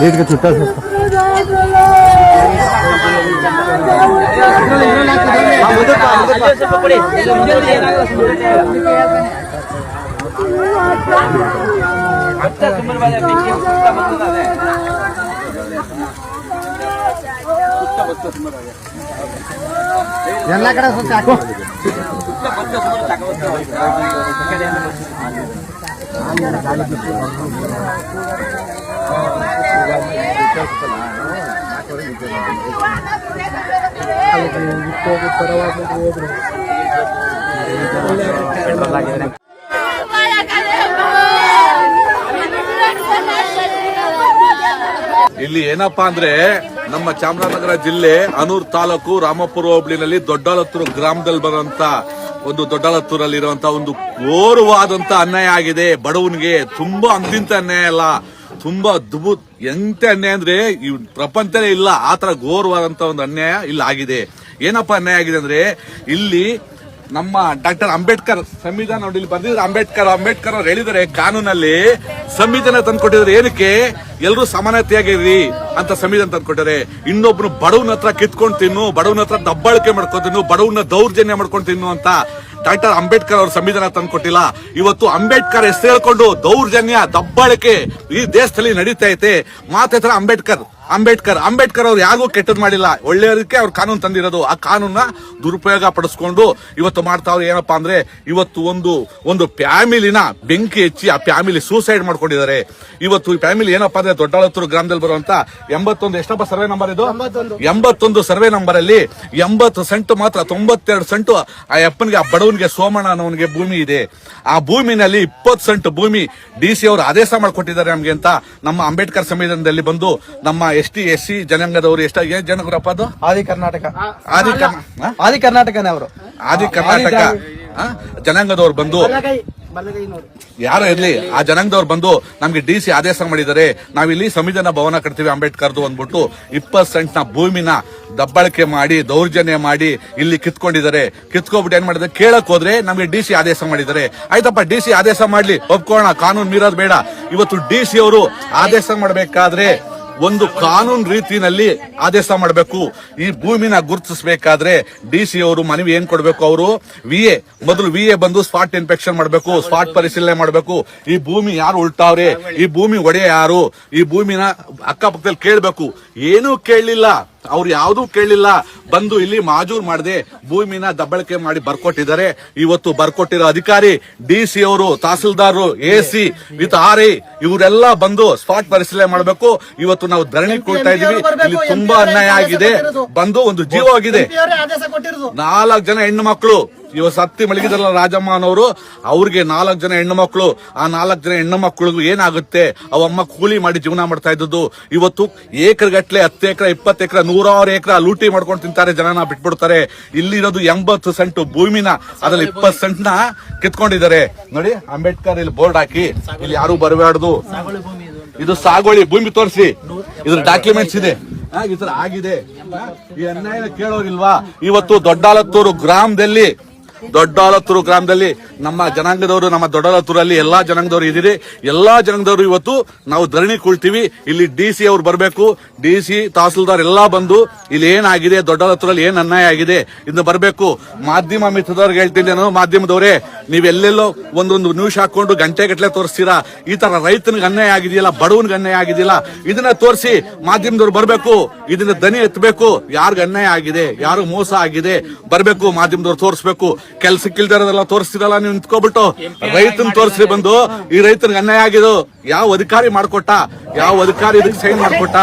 వీటికి చుట్టాల్సి ಎಲ್ಲ ಕಡೆ ಸ್ವಲ್ಪ ಹಾಕು ಇಲ್ಲಿ ಏನಪ್ಪಾ ಅಂದ್ರೆ ನಮ್ಮ ಚಾಮರಾಜನಗರ ಜಿಲ್ಲೆ ಅನೂರ್ ತಾಲೂಕು ರಾಮಪುರ ಹೋಬಳಿನಲ್ಲಿ ದೊಡ್ಡಲತ್ತೂರು ಗ್ರಾಮದಲ್ಲಿ ಬರುವಂತ ಒಂದು ದೊಡ್ಡಾಲತ್ತೂರಲ್ಲಿ ಇರುವಂತ ಒಂದು ಘೋರವಾದಂತ ಅನ್ಯಾಯ ಆಗಿದೆ. ಬಡವನಿಗೆ ತುಂಬಾ ಅಂತಿಂತ ಅನ್ಯಾಯ ಅಲ್ಲ. ತುಂಬಾ ಅದ್ಭುತ. ಎಂತ ಅನ್ಯಾಯ ಅಂದ್ರೆ ಈ ಪ್ರಪಂಚನೇ ಇಲ್ಲ ಆತರ ಘೋರವಾದಂತ ಒಂದು ಅನ್ಯಾಯ ಇಲ್ಲಿ ಆಗಿದೆ. ಏನಪ್ಪ ಅನ್ಯಾಯ ಆಗಿದೆ ಅಂದ್ರೆ ಇಲ್ಲಿ ನಮ್ಮ ಡಾಕ್ಟರ್ ಅಂಬೇಡ್ಕರ್ ಸಂವಿಧಾನ ನೋಡಿ, ಇಲ್ಲಿ ಬಂದಿದ್ರೆ ಅಂಬೇಡ್ಕರ್. ಅಂಬೇಡ್ಕರ್ ಅವ್ರು ಹೇಳಿದರೆ ಕಾನೂನಲ್ಲಿ ಸಂವಿಧಾನ ತಂದ್ಕೊಟ್ಟಿದ್ರೆ ಏನಕ್ಕೆ? ಎಲ್ಲರೂ ಸಮಾನತೆಯಾಗಿರ್ರಿ ಅಂತ ಸಂವಿಧಾನ ತಂದ್ಕೊಟ್ಟಿದ್ದಾರೆ. ಇನ್ನೊಬ್ರು ಬಡವನ ಹತ್ರ ಕಿತ್ಕೊಂಡು ತಿನ್ನು, ಬಡವನ ಹತ್ರ ದಬ್ಬಾಳಿಕೆ ಮಾಡ್ಕೊಂಡು ತಿನ್ನು, ಬಡವನ ದೌರ್ಜನ್ಯ ಮಾಡ್ಕೊಂಡು ತಿನ್ನು ಅಂತ. ಡಾಕ್ಟರ್ ಅಂಬೇಡ್ಕರ್ ಅವ್ರ ಸಂವಿಧಾನ ತಂದ್ಕೊಟ್ಟಿಲ್ಲ ಇವತ್ತು ಅಂಬೇಡ್ಕರ್ ಹೆಸರು ಹೇಳ್ಕೊಂಡು ದೌರ್ಜನ್ಯ ದಬ್ಬಾಳಿಕೆ ಈ ದೇಶದಲ್ಲಿ ನಡೀತಾ ಐತೆ. ಮಾತ್ರ ಅಂಬೇಡ್ಕರ್ ಅಂಬೇಡ್ಕರ್. ಅಂಬೇಡ್ಕರ್ ಅವ್ರು ಯಾರಿಗೂ ಕೆಟ್ಟದ್ ಮಾಡಿಲ್ಲ. ಒಳ್ಳೆಯದಕ್ಕೆ ಅವ್ರು ಕಾನೂನು ತಂದಿರೋದು. ಆ ಕಾನೂನ ದುರುಪಯೋಗ ಪಡಿಸ್ಕೊಂಡು ಇವತ್ತು ಮಾಡ್ತಾವ್ರು ಏನಪ್ಪಾ ಅಂದ್ರೆ ಇವತ್ತು ಒಂದು ಒಂದು ಫ್ಯಾಮಿಲಿನ ಬೆಂಕಿ ಹೆಚ್ಚಿ ಆ ಫ್ಯಾಮಿಲಿ ಸೂಸೈಡ್ ಮಾಡ್ಕೊಂಡಿದ್ದಾರೆ. ಇವತ್ತು ಈ ಫ್ಯಾಮಿಲಿ ಏನಪ್ಪಾ ಅಂದ್ರೆ ದೊಡ್ಡಳತ್ತೂರು ಗ್ರಾಮದಲ್ಲಿ ಬರುವಂತ ಎಂಬತ್ತೊಂದು ಎಷ್ಟಪ್ಪ ಸರ್ವೆ ನಂಬರ್ ಇದು? ಎಂಬತ್ತೊಂದು. ಸರ್ವೆ ನಂಬರ್ ಅಲ್ಲಿ ಎಂಬತ್ತು ಸೆಂಟ್ ಮಾತ್ರ ತೊಂಬತ್ತೆರಡು ಸೆಂಟು ಆ ಅಪ್ಪನಿಗೆ ಆ ಬಡವನಿಗೆ ಸೋಮಣ್ಣ ಅನ್ನೋನಿಗೆ ಭೂಮಿ ಇದೆ. ಆ ಭೂಮಿನಲ್ಲಿ ಇಪ್ಪತ್ತು ಸೆಂಟ್ ಭೂಮಿ ಡಿ ಸಿ ಅವರು ಆದೇಶ ಮಾಡಿಕೊಟ್ಟಿದ್ದಾರೆ ನಮ್ಗೆ ಅಂತ ನಮ್ಮ ಅಂಬೇಡ್ಕರ್ ಸಂವಿಧಾನದಲ್ಲಿ ಬಂದು ನಮ್ಮ ಎಸ್ ಟಿ ಎಸ್ ಸಿ ಜನಾಂಗದವರು ಎಷ್ಟ ಏನ್ ಜನಗ್ರಪ್ಪ ಅದು? ಆದಿ ಕರ್ನಾಟಕ. ಆದಿ ಕರ್ನ- ಆದಿ ಕರ್ನಾಟಕನೇ ಅವರು. ಆದಿ ಕರ್ನಾಟಕ. ಜನಾಂಗದವ್ರು ಬಂದು ಯಾರೋ ಇರ್ಲಿ? ಆ ಜನಾಂಗದವ್ರು ಬಂದು ನಮ್ಗೆ ಡಿ ಸಿ ಆದೇಶ ಮಾಡಿದ್ದಾರೆ. ನಾವಿಲ್ಲಿ ಸಂವಿಧಾನ ಭವನ ಕಟ್ತೀವಿ ಅಂಬೇಡ್ಕರ್ದು ಅಂದ್ಬಿಟ್ಟು ಇಪ್ಪತ್ ಸೆಂಟ್ನ ಭೂಮಿನ ದಬ್ಬಳಕೆ ಮಾಡಿ, ದೌರ್ಜನ್ಯ ಮಾಡಿ ಇಲ್ಲಿ ಕಿತ್ಕೊಂಡಿದ್ದಾರೆ. ಕಿತ್ಕೊಬಿಟ್ಟು ಏನ್ ಮಾಡಿದ್ರೆ ಕೇಳಕ್ ಹೋದ್ರೆ ನಮ್ಗೆ ಡಿ ಸಿ ಆದೇಶ ಮಾಡಿದ್ದಾರೆ. ಆಯ್ತಪ್ಪ, ಡಿ ಸಿ ಆದೇಶ ಮಾಡ್ಲಿ. ಒಪ್ಕೋಣ ಕಾನೂನು ಮೀರೋದು ಬೇಡ. ಇವತ್ತು ಡಿ ಸಿ ಅವರು ಆದೇಶ ಮಾಡಬೇಕಾದ್ರೆ ಒಂದು ಕಾನೂನು ರೀತಿಯಲ್ಲಿ ಆದೇಶ ಮಾಡಬೇಕು. ಈ ಭೂಮಿನ ಗುರುತಿಸಬೇಕಾದ್ರೆ ಡಿ ಸಿ ಅವರು ಮನವಿ ಏನ್ ಕೊಡಬೇಕು ಅವರು? ವಿ ಎ ಮೊದಲು ವಿ ಎ ಬಂದು ಸ್ಪಾಟ್ ಇನ್ಫೆಕ್ಷನ್ ಮಾಡಬೇಕು, ಸ್ಪಾಟ್ ಪರಿಶೀಲನೆ ಮಾಡಬೇಕು. ಈ ಭೂಮಿ ಯಾರು ಉಳ್ತಾವ್ರೆ ಈ ಭೂಮಿ ಒಡೆಯ ಯಾರು? ಈ ಭೂಮಿನ ಅಕ್ಕಪಕ್ಕದಲ್ಲಿ ಕೇಳಬೇಕು. ಏನೂ ಕೇಳಲಿಲ್ಲ. ಅವ್ರು ಯಾವುದೂ ಕೇಳಿಲ್ಲ. ಬಂದು ಇಲ್ಲಿ ಮಾಜೂರ್ ಮಾಡದೆ ಭೂಮಿನ ದಬ್ಬಳಕೆ ಮಾಡಿ ಬರ್ಕೊಟ್ಟಿದ್ದಾರೆ. ಇವತ್ತು ಬರ್ಕೊಟ್ಟಿರೋ ಅಧಿಕಾರಿ ಡಿ ಸಿ ಅವರು tahsildar A C with R I ಇವರೆಲ್ಲ ಬಂದು ಸ್ಪಾಟ್ ಪರಿಶೀಲನೆ ಮಾಡಬೇಕು. ಇವತ್ತು ನಾವು ಧರಣಿ ಕೊಡ್ತಾ ಇದೀವಿ. ಇಲ್ಲಿ ತುಂಬಾ ಅನ್ಯಾಯ ಆಗಿದೆ. ಬಂದು ಒಂದು ಜೀವ ಆಗಿದೆ. ನಾಲ್ಕು ಜನ ಹೆಣ್ಣು ಮಕ್ಕಳು. ಇವ ಸತ್ತಿ ಮಳಿಗಿದ್ರಲ್ಲ ರಾಜಮ್ಮ ಅನ್ನೋರು ಅವ್ರಿಗೆ ನಾಲ್ಕು ಜನ ಹೆಣ್ಣು ಮಕ್ಕಳು ಆ ನಾಲ್ಕು ಜನ ಹೆಣ್ಣು ಮಕ್ಕಳಿಗೂ ಏನಾಗುತ್ತೆ ಅವಮ್ಮ ಕೂಲಿ ಮಾಡಿ ಜೀವನ ಮಾಡ್ತಾ ಇದ್ದದ್ದು. ಇವತ್ತು ಏಕರ್ಗಟ್ಲೆ ಹತ್ತು ಎಕರೆ, ಇಪ್ಪತ್ತು ಎಕರೆ, ನೂರಾರು ಎಕರೆ ಲೂಟಿ ಮಾಡ್ಕೊಂಡು ತಿಂತಾರೆ, ಜನನ ಬಿಟ್ಬಿಡ್ತಾರೆ. ಇಲ್ಲಿರೋದು ಎಂಬತ್ತು ಸೆಂಟು ಭೂಮಿನ, ಅದ್ರಲ್ಲಿ ಇಪ್ಪತ್ತು ಸೆಂಟ್ನ ಕಿತ್ಕೊಂಡಿದ್ದಾರೆ. ನೋಡಿ, ಅಂಬೇಡ್ಕರ್ ಇಲ್ಲಿ ಬೋರ್ಡ್ ಹಾಕಿ, ಇಲ್ಲಿ ಯಾರು ಬರಬಾರ್ದು. ಇದು ಸಾಗೋಳಿ ಭೂಮಿ ತೋರಿಸಿ. ಇದ್ರ ಡಾಕ್ಯುಮೆಂಟ್ಸ್ ಇದೆ. ಆಗಿದೆ. ಈ ಅನ್ಯಾಯ ಕೇಳೋರಿಲ್ವಾ? ಇವತ್ತು ದೊಡ್ಡಾಲತ್ತೂರು ಗ್ರಾಮದಲ್ಲಿ ದೊಡ್ಡಾಲತ್ತೂರು ಗ್ರಾಮದಲ್ಲಿ ನಮ್ಮ ಜನಾಂಗದವರು, ನಮ್ಮ ದೊಡ್ಡಾಲತ್ತೂರಲ್ಲಿ ಎಲ್ಲಾ ಜನಾಂಗದವರು ಇದ್ದೀರಿ. ಎಲ್ಲಾ ಜನಾಂಗದವರು ಇವತ್ತು ನಾವು ಧರಣಿ ಕುಳ್ತೀವಿ. ಇಲ್ಲಿ ಡಿ ಸಿ ಅವ್ರು ಬರಬೇಕು. ಡಿ ಸಿ ತಹಸೀಲ್ದಾರ್ ಎಲ್ಲಾ ಬಂದು ಇಲ್ಲಿ ಏನಾಗಿದೆ, ದೊಡ್ಡಾಲತ್ತೂರಲ್ಲಿ ಏನ್ ಅನ್ಯಾಯ ಆಗಿದೆ ಇನ್ನು ಬರಬೇಕು. ಮಾಧ್ಯಮ ಮಿತ್ರದವ್ರಿಗೆ ಹೇಳ್ತೀನಿ ನಾನು, ಮಾಧ್ಯಮದವರೇ ನೀವೆಲ್ಲೆಲ್ಲೋ ಒಂದೊಂದು ನ್ಯೂಸ್ ಹಾಕೊಂಡು ಗಂಟೆ ಗಟ್ಟಲೆ ತೋರಿಸ್ತೀರಾ? ಈ ತರ ರೈತನಿಗೆ ಅನ್ಯಾಯ ಆಗಿದೆಯಲ್ಲ, ಬಡವನ್ಗೆ ಅನ್ಯಾಯ ಆಗಿದೆಯಲ್ಲ, ಇದನ್ನ ತೋರಿಸಿ ಮಾಧ್ಯಮದವ್ರು ಬರಬೇಕು. ಇದನ್ನ ದನಿ ಎತ್ತಬೇಕು ಯಾರಿಗ ಅನ್ಯಾಯ ಆಗಿದೆ ಯಾರು ಮೋಸ ಆಗಿದೆ, ಬರಬೇಕು, ಮಾಧ್ಯಮದವ್ರು ತೋರಿಸ್ಬೇಕು. ಕೆಲ್ಸಕ್ಕಿಲ್ದಿರೋದೆಲ್ಲ ತೋರಿಸ್ತಿರಲ್ಲ ನೀವು ನಿಂತ್ಕೊಬಿಟ್ಟು ರೈತನ ತೋರಿಸಿ ಬಂದು ಈ ರೈತನಿಗೆ ಅನ್ಯಾಯ ಆಗಿದ್ದು ಯಾವ ಅಧಿಕಾರಿ ಮಾಡ್ಕೊಟ್ಟ ಯಾವ ಅಧಿಕಾರಿ ಇದಕ್ಕೆ ಸೈನ್ ಮಾಡ್ಕೊಟ್ಟ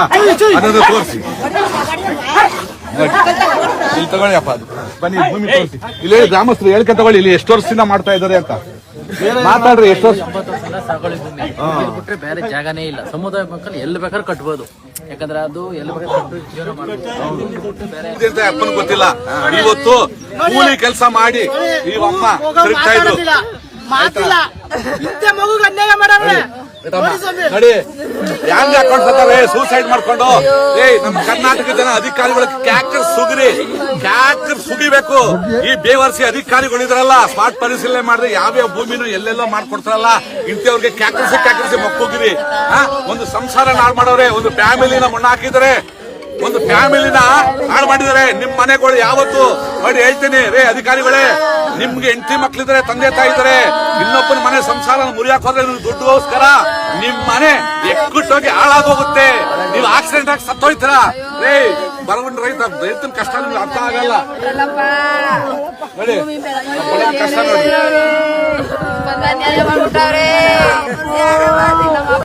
ಅದನ್ನ ತೋರಿಸಿ. ಇಲ್ಲಿ ತಗೊಳ್ಳಿಯಪ್ಪ ಅದು. ಬನ್ನಿ ಭೂಮಿ ತೋರಿಸಿ. ಇಲ್ಲಿ ಗ್ರಾಮಸ್ಥರು ಹೇಳ್ಕೆ ತಗೊಳ್ಳಿ ಇಲ್ಲಿ ಎಷ್ಟು ವರ್ಷದಿಂದ ಮಾಡ್ತಾ ಇದ್ದಾರೆ ಅಂತ. ಮಾತಾಡ್ರಿ ಎಷ್ಟು ವರ್ಷ ಬಿಟ್ರೆ ಬೇರೆ ಜಾಗನೇ ಇಲ್ಲ. ಸಮುದಾಯ ಮಕ್ಕಳು ಎಲ್ಲಿ ಬೇಕಾದ್ರೂ ಕಟ್ಬೋದು. ಯಾಕಂದ್ರೆ ಅದು ಎಲ್ಲಿ ಬೇಕಾದ್ರೂ ಜೀವನ ಮಾಡ್ಬೋದು. ಅಪ್ಪನ್ ಗೊತ್ತಿಲ್ಲ. ಇವತ್ತು ಕೂಲಿ ಕೆಲಸ ಮಾಡಿ. ಈ ಅಮ್ಮ ಹೋಗೋ ತಿರುಗ್ತಾ ಇದ್ರು. ಮಾತಾಡೋದಿಲ್ಲ. ಮಾತಿಲ್ಲ. ಇತ್ತೆ ಮಗುಗೆ ಅನ್ಯಾಯ ಮಾಡವ್ರೆ. ನೋಡಿ. ಹೆಂಗ್ ಹಾಕೊಂಡ್ ಸತ್ತವೆ ಸೂಸೈಡ್ ಮಾಡ್ಕೊಂಡು. ಏಯ್ ನಮ್ಮ ಕರ್ನಾಟಕ ಜನ ಅಧಿಕಾರಿಗಳ ಕ್ಯಾಕರ್ ಸುಗ್ರಿ. ಕ್ಯಾಕರ್ ಸುಗಿಬೇಕು. ಈ ಬೇವರ್ಸಿ ಅಧಿಕಾರಿಗಳಿದ್ರಲ್ಲ ಸ್ಮಾರ್ಟ್ ಪರಿಶೀಲನೆ ಮಾಡಿದ್ರೆ ಯಾವ್ಯಾವ ಭೂಮಿನೂ ಎಲ್ಲೆಲ್ಲೋ ಮಾಡ್ಕೊಡ್ತಾರಲ್ಲ. ಇಂಥವ್ರಿಗೆ ಕ್ಯಾಕರ್ಸಿ ಕ್ಯಾಕರ್ಸಿ ಮಕ್ಕೋಗಿರಿ. ಒಂದು ಸಂಸಾರ ನಾಳ್ ಮಾಡೋರೆ ಒಂದು ಫ್ಯಾಮಿಲಿನ ಮಣ್ಣು ಹಾಕಿದರೆ ಒಂದು ಫ್ಯಾಮಿಲಿನ ಹಾಳು ಮಾಡಿದ್ದಾರೆ. ನಿಮ್ ಮನೆಗಳು ಯಾವತ್ತು ಮಾಡಿ ಹೇಳ್ತೀನಿ. ರೇ, ಅಧಿಕಾರಿಗಳೇ, ನಿಮ್ಗೆ ಹೆಂಡತಿ ಮಕ್ಳಿದ್ರೆ ತಂದೆ ತಾಯಿ ಇದಾರೆ ಇನ್ನೊಬ್ಬನ ಮನೆ ಸಂಸಾರ ಮುರಿಯಾಕೋದ್ರೆ ಹೋದ್ರೆ ದುಡ್ಡುಗೋಸ್ಕರ ನಿಮ್ ಮನೆ ಎಕ್ಕುಟ್ಟೋಗಿ ಹಾಳಾಗೋಗುತ್ತೆ. ನೀವು ಆಕ್ಸಿಡೆಂಟ್ ಆಗಿ ಸತ್ತೋಯ್ತೀರಾ? ರೇ ಬರವಣ ರೈತ, ರೈತನ ಕಷ್ಟ ನಿಮ್ಗೆ ಅರ್ಥ ಆಗಲ್ಲ. ನೋಡಿ. ಕಷ್ಟ ನೋಡಿ.